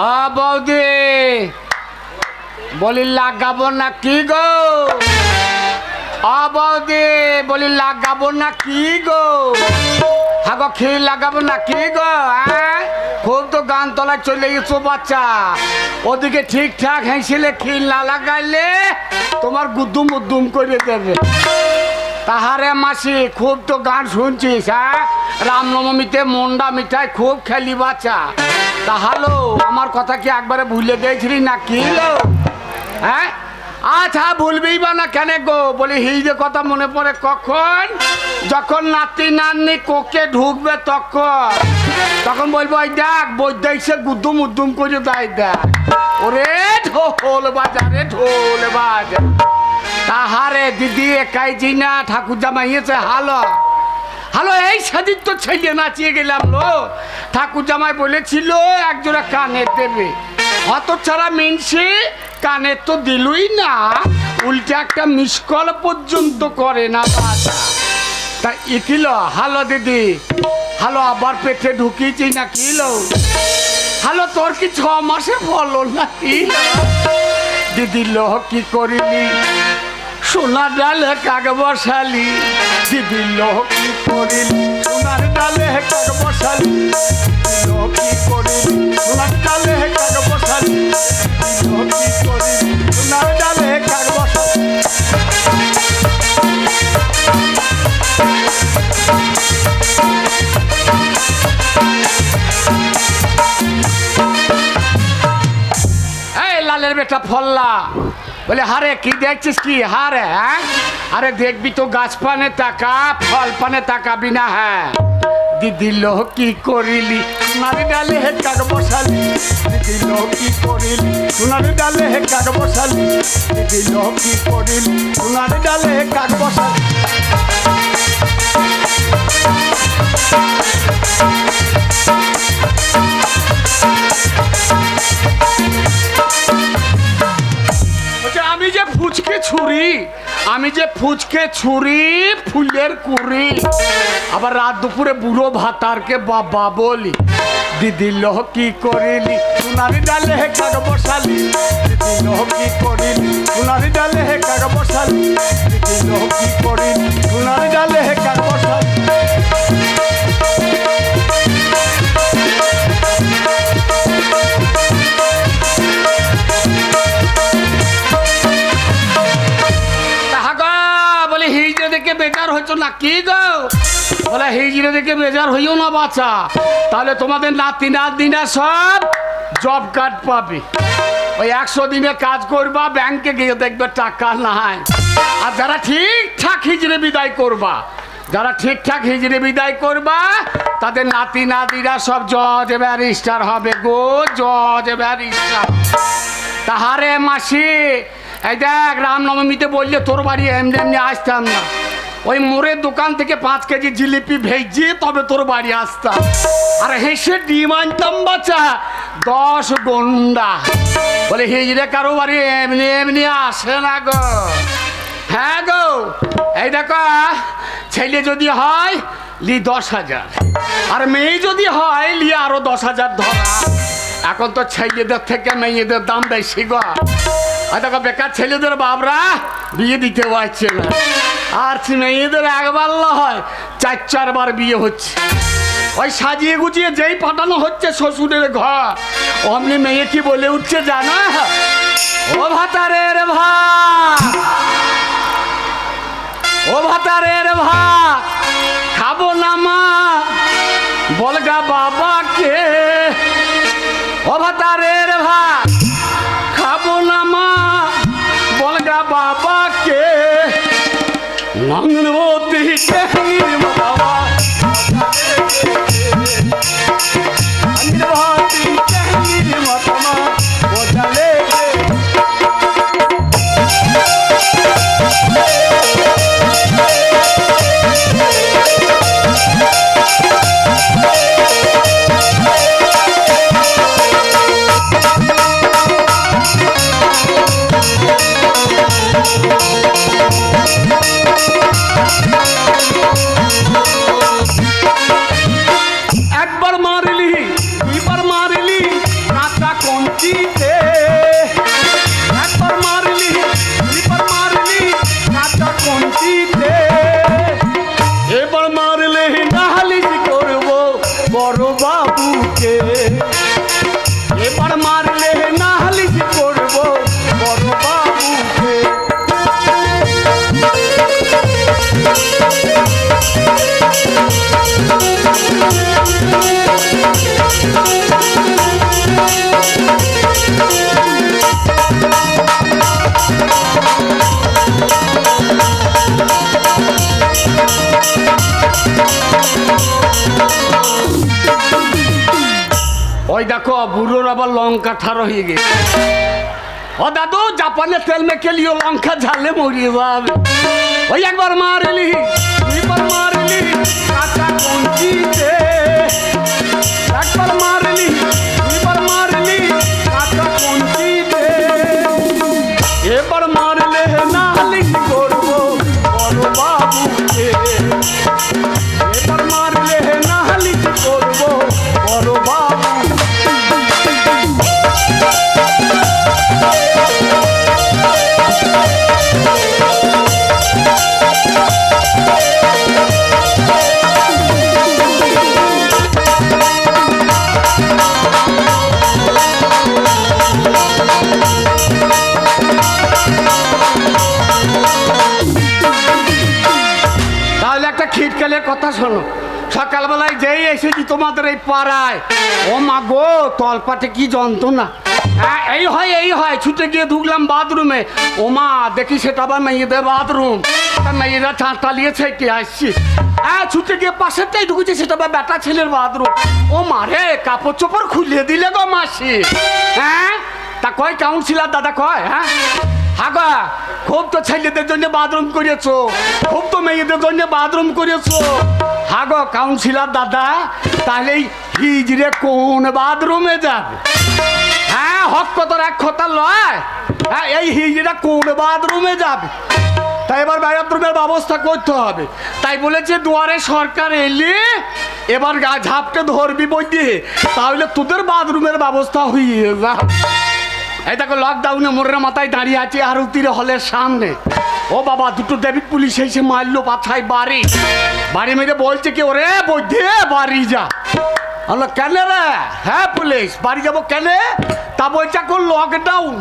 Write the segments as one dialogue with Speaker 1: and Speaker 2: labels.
Speaker 1: আ বৌদি বলি, লাগাবো না কি গো? আ বৌদি বলি, লাগাবো না কি গো? হাগো, খেয়ে লাগাবো না কি গো হ্যাঁ? খুব তো গান তলায় চলে গেছো, বাচ্চা। ওদিকে ঠিকঠাক হেসেলে, খিল না লাগাইলে তোমার গুদ্দুম উদ্দুম করে দেবে। তাহারে মাসি, খুব তো গান শুনছিস হ্যাঁ? রামনবমীতে মন্ডা মিঠাই খুব খেলি, বাচ্চা। তাহলো আমার কথা কি একবারে ভুলে গেছিলি না কি লো হ্যাঁ? আচ্ছা ভুলবেই বা না কেন গো? বলি যে কথা মনে পড়ে কখন? যখন নাতি নাতনি কোকে ঢুকবে তখন। তখন বলব ওই দেখ বৈদ্যাই সে গুদ্দুম উদ্দুম করে দেয় দেখ। ওরে ঢোল বাজারে ঢোল বাজার তাহারে দিদি একাই জিনা ঠাকুর জামাইয়েছে হালো। হ্যালো, এই সেদিন তো ছেলে নাচিয়ে গেলাম লো। ঠাকুর জামাই বলেছিল, একজোড়া কানের দেবে। অত ছাড়া মিনসি, কানের তো দিলই না। উল্টে একটা মিস কল পর্যন্ত করে না বাবা তা ইকিল হ্যালো, দিদি। হ্যালো, আবার পেটে ঢুকিয়েছি না কিলো হ্যালো, তোর কি ছ মাসে ফলো না কিলো দিদি লোহ কি করিলি? সোনার ডালে কাক বসালি লোহ কি করিলি সোনার ডালে কাক বসালি কি করিলি সোনার ডালে কাক বসালি কি করিলি সোনার ডালে কাক বসালি। লালের বেটা ফল্লা। বলে, হারে, কি দেখছিস কি? হারে হ্যাঁ? আরে, দেখবি তো গাছ পানে টাকা ফল পানে টাকা বিনা হ্যাঁ? দিদি লোহ কি করিলি? সোনারি ডালে হে কাক বসালি? দিদি লোহ কি করিলি? সোনারি ডালে হে কাক বসালি? দিদি লোহ কি করিলি? সোনারি ডালে হে কাক বসালি? ছুরি? আমি যে ফুচকে ছুরি, ফুলের কুড়ি। আবার রাত দুপুরে বুড়ো ভাতারকে বাবা বলি, দিদি লহ কি করিলি? সোনারি ডালে কাক বসালি। হিজড়ে দেখে বেজার হইও না বাচ্চা তাহলে তোমাদের নাতি নাতিনা সব জব কার্ড পাবে। ওই একশো দিনে কাজ করবা ব্যাংকে গিয়ে দেখবে টাকা নাই। আর যারা ঠিকঠাক হিজড়ে বিদায় করবা, যারা ঠিকঠাক হিজড়ে বিদায় করবা, তাদের নাতি নাতিরা সব জজ ব্যারিস্টার হবে গো, জজ ব্যারিস্টার। তাহারে মাসি, এই দেখ রামনবমীতে বললে তোর বাড়ি এমনি এমনি আসতাম না। ওই মোড়ের দোকান থেকে পাঁচ কেজি জিলিপি ভেজে তবে তোর বাড়ি আসতাম। আর হেসে ডিম আনতাম বাচ্চা দশ গন্ডা। বলে হিজড়ে কারও বাড়ি এমনি এমনি আসে না গো। হ্যাঁ গো, এই দেখো, ছেলে যদি হয়, লি দশ হাজার। আর মেয়ে যদি হয়, লি আরও দশ হাজার ধরা। এখন তো ছেলেদের থেকে মেয়েদের দাম বেশি গো। আর দেখো, বেকার ছেলেদের বাবরা বিয়ে দিতে পারছে না। আর মেয়েদের একবার হয়, চার চারবার বিয়ে হচ্ছে। ওই সাজিয়ে গুছিয়ে যেই পাঠানো হচ্ছে শ্বশুরের ঘর, অমনি মেয়ে কি বলে উঠছে জানা? ও ভাতারের ভাত। ও ভাতারের ভাত, খাব না মা। বলগা বাবাকে, ও ভাতারের নাঙ্গনবতী টেহির বাবা নাঙ্গনবতী ওই দেখো, বুড়োর আবার লঙ্কা ঠাড়ো হয়ে গেছে। ও দাদু, জাপানে তেল মেখে লিও লঙ্কা ঝালে মরিয়ে যাবে ওই একবার মারলি দুইবার মারলি কাঁচা কঞ্চিতে শোনো, সকালবেলায় যেই এসেছি তোমাদের এই পাড়ায়, ও মা গো, তলপাটে কি যন্ত্রণা? এই হয় এই হয়, ছুটে গিয়ে ঢুকলাম বাথরুমে। ও মা, দেখি সেটা আবার মেয়েদের বাথরুম। মেয়েরা চাঁদ টালিয়েছে কি আসছি। হ্যাঁ ছুটে গিয়ে পাশেরটাই ঢুকেছে, সেটা আবার বেটা ছেলের বাথরুম। ও মা রে, কাপড় চোপড় খুলিয়ে দিলে গো মাসি। হ্যাঁ? তা কয় কাউন্সিলার দাদা কয় হ্যাঁ? হাগা খুব তো ছেলেদের জন্য বাথরুম করেছ, খুব তো মেয়েদের জন্য বাথরুম করেছ। হাগো কাউন্সিলার দাদা, তাহলে হিজড়ে কোন বাথরুমে যাবে? হ্যাঁ হক কত এক কথা লয়। হ্যাঁ এই হিজড়া কোন বাথরুমে যাবে? তাই এবার বাথরুমের ব্যবস্থা করতে হবে। তাই বলেছে, দুয়ারে সরকার এলে এবার গা ঝাপটে ধরবি বই দিয়ে তাহলে তোদের বাথরুমের ব্যবস্থা হয়ে যাবে। এই দেখো লকডাউনে মোরের মাথায় দাঁড়িয়ে আছে আরতির হলের সামনে। ও বাবা, দুটো ডেবিট পুলিশ এসে মারলো পাছায় বাড়ি। বাড়ি মেরে বলছে কি, ওরে বৈধে, বাড়ি যা। আমরা কেন রে? হ্যাঁ পুলিশ, বাড়ি যাব কেন? তা বলছে, এখন লকডাউন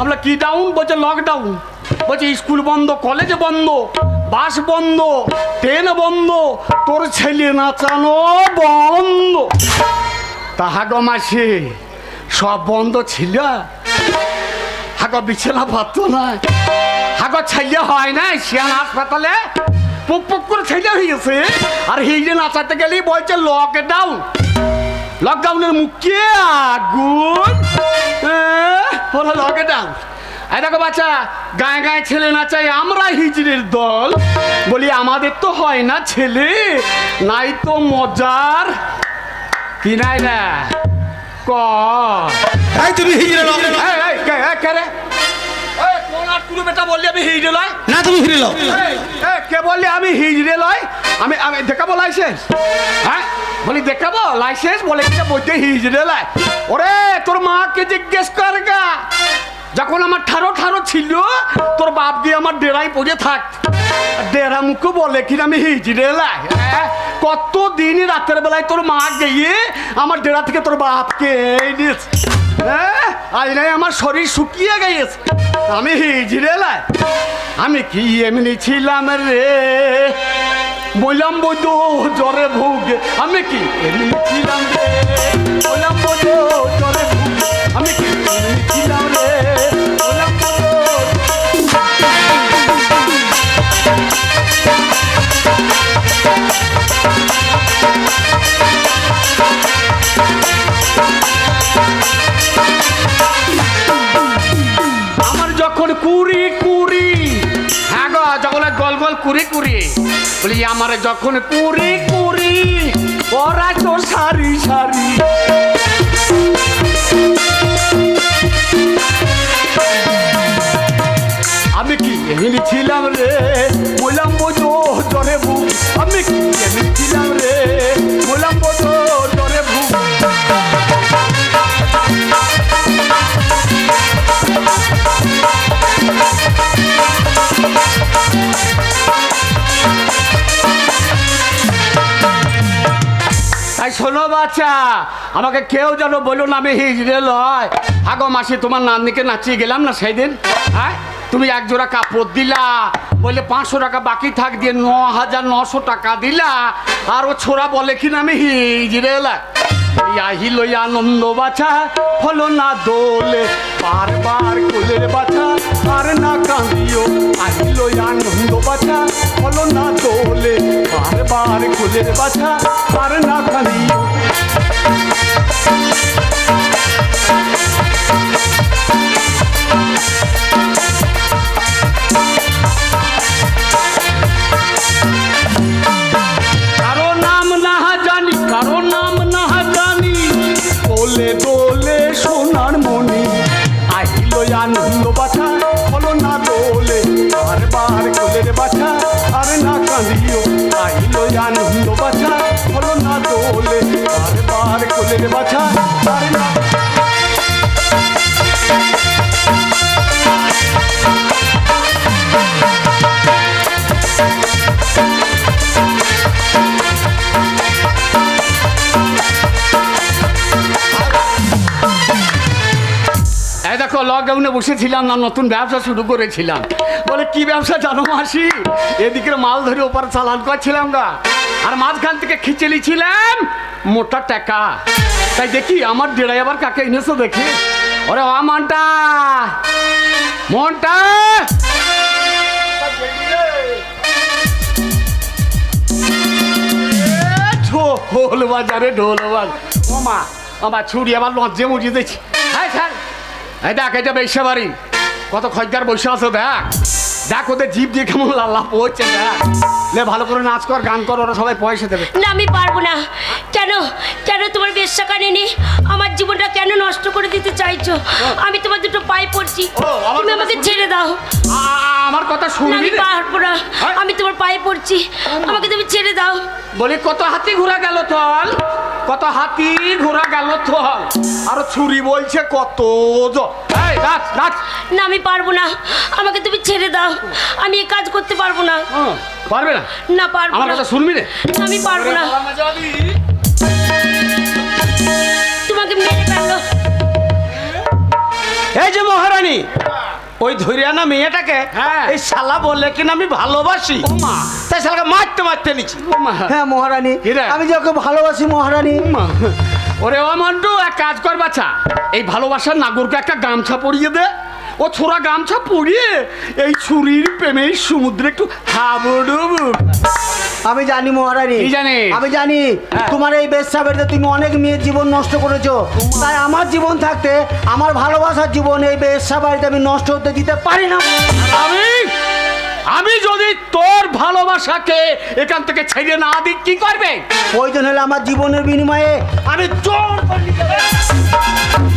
Speaker 1: আমরা, কি ডাউন বলছে লকডাউন বলছে, স্কুল বন্ধ কলেজ বন্ধ বাস বন্ধ ট্রেন বন্ধ, তোর ছেলে নাচানো বন্ধ। তাহা গো মাসি, সব বন্ধ ছিল? হাগো বিছানা পাতো না হাগো ছেলে হয় না শিয়ান হাসপাতালে পুক পুক করে ছেলে হয়েছে আর হিজে নাচাতে গেলেই বলছে লকডাউন লকডাউনের মুখে আগুন। আহ, বলো লকডাউন এই দেখো বাচ্চা গায়ে গায়ে ছেলে নাচাই আমরা হিজড়ের দল। বলি আমাদের তো হয় না ছেলে নাই তো মজার। কি নাই না? ক
Speaker 2: এই তুমি হিজড়ে লও
Speaker 1: এই, এই, কে, কে রে? এই, কোন আর তুলো বেটা বললি আমি হিজড়ে লয়?
Speaker 2: না তুমি হিজড়ে লও
Speaker 1: এই, কে বললি আমি হিজড়ে লয়? আমি আমি দেখাবো লাইসেন্স হ্যাঁ বলি দেখাবো লাইসেন্স বলে কি বলতে হিজড়ে লয় ওরে তোর মাকে জিজ্ঞেস কর গা যখন আমার ঠারো ঠারো ছিল তোর বাপ দিয়ে আমার ডেরাই পড়ে থাক ডেরা মুখে বলে কিনা আমি হিজড়ে লাই হ্যাঁ? কত দিন রাতের বেলায় তোর মা গিয়ে আমার ডেরা থেকে তোর বাপকে এনেছে হ্যাঁ? আজ নাই আমার শরীর শুকিয়ে গিয়েছে আমি হিজড়ে লাই আমি কি এমনি ছিলাম রে? বললাম, বৈদ্য, জ্বরে ভুগে। আমি কি এমনি ছিলাম রে? বললাম, বৈদ্য, জ্বরে ভুগে। আমি কি এমনি ছিলাম রে? কুড়ি কুড়ি বলি, আমার যখন কুড়ি কুড়ি ওরা তো সারি সারি। আমি কি এমনি ছিলাম রে? বললাম বোঝো বুক। আমি কি এমনি ছিলাম শোনো বাচ্চা, আমাকে কেউ যেন বলো না আমি হিজড়ে লয়। আগো মাসি, তোমার নাতনিকে নাচিয়ে গেলাম না সেই দিন হ্যাঁ? তুমি এক জোড়া কাপড় দিলা বলে পাঁচশো টাকা বাকি থাক দিয়ে ন হাজার নশো টাকা দিলা, আর ও ছোড়া বলে কি না আমি হিজড়ে এই আহিল আনন্দ বাছা হলো না দোলে, বারবার কোলের বাছা আর না কাঁদিও। আহিল আনন্দ বাছা হলো না দোলে বারবার কোলের বাছা আর না কাঁদিও বারবার দেখো লকডাউনে বসেছিলাম না, নতুন ব্যবসা শুরু করেছিলাম। বলে, কি ব্যবসা জানো মাসি? এদিকে মাল ধরে ওপার চালান করছিলাম গা। আর মাঝখান থেকে খিচেলি ছিলাম, মোটা টাকা। তাই দেখি, আমার ডেড়াই আবার কাকে এনেছো দেখি? ওরে, ও মনটা ঢোল বাজারে, ঢোল বাজ ও মা আমার ছুরি আবার লজ্জে মুড়িয়ে দিচ্ছি হ্যাঁ স্যার এই দেখ এটা বেশা বাড়ি। কত খদ্দার বসে আছো দেখ। দেখ ওদের জীব দিয়ে কেমন লাল্লা পড়ছে দেখ। লে ভালো করে নাচ কর গান কর ওরা সবাই পয়সা দেবে।
Speaker 3: না আমি পারব না। কেন? কেন তোমার বেশ্যা কানেনি? আমার জীবনটা কেন নষ্ট করে দিতে চাইছো? আমি তোমার দুটো পায়ে পড়ছি। তুমি আমাকে ছেড়ে দাও।
Speaker 1: আমার কথা শুনবি
Speaker 3: আমি না
Speaker 1: হ্যাঁ?
Speaker 3: আমি তোমার পায়ে পড়ছি। আমাকে তুমি ছেড়ে দাও।
Speaker 1: বলি কত হাতি ঘোরা গেল তল কত হাতি ঘোরা গেল তল আর ছুরি বলছে কত জ- এই নাচ নাচ
Speaker 3: না আমি পারব না। আমাকে তুমি ছেড়ে দাও। আমি এ কাজ করতে পারব না।
Speaker 1: হুম, পারবে না?
Speaker 3: না পারব
Speaker 1: আমার কথা শুনবি রে?
Speaker 3: না, আমি পারব না। তোমাকে মেরে ফেলল।
Speaker 2: এই যে মহারানী ওই ধরে আনা মেয়েটাকে?
Speaker 1: হ্যাঁ।
Speaker 2: এই শালা বললে কিনা আমি ভালোবাসি।
Speaker 1: মা।
Speaker 2: তাই শালাকে মারতে মারতে নিচ্ছি
Speaker 1: মা।
Speaker 4: হ্যাঁ মহারানী।
Speaker 1: রে?
Speaker 4: আমি যে ওকে ভালোবাসি মহারানী।
Speaker 1: মা। ওরে ও মন্টু এক কাজ কর বাচ্চা এই ভালোবাসার নাগরকে একটা গামছা পরিয়ে দে। ও ছোড়া গামছা পরিয়ে এই ছুরির প্রেমের সমুদ্রে একটু হাবুডুবু
Speaker 4: আমি জানি মহারানী
Speaker 1: কি জানিস?
Speaker 4: আমি জানি
Speaker 1: হ্যাঁ।
Speaker 4: তোমার এই বেশ্যা বাড়িতে তুমি অনেক মেয়ের জীবন নষ্ট করেছ তাই আমার জীবন থাকতে আমার ভালোবাসার জীবন এই বেশ্যা বাড়িতে আমি নষ্ট হতে দিতে পারি না
Speaker 1: আমি আমি যদি তোর ভালোবাসাকে এখান থেকে ছেড়ে না দিই কি করবে
Speaker 4: প্রয়োজন হলে আমার জীবনের বিনিময়ে আমি জোর করে নিতে পারি।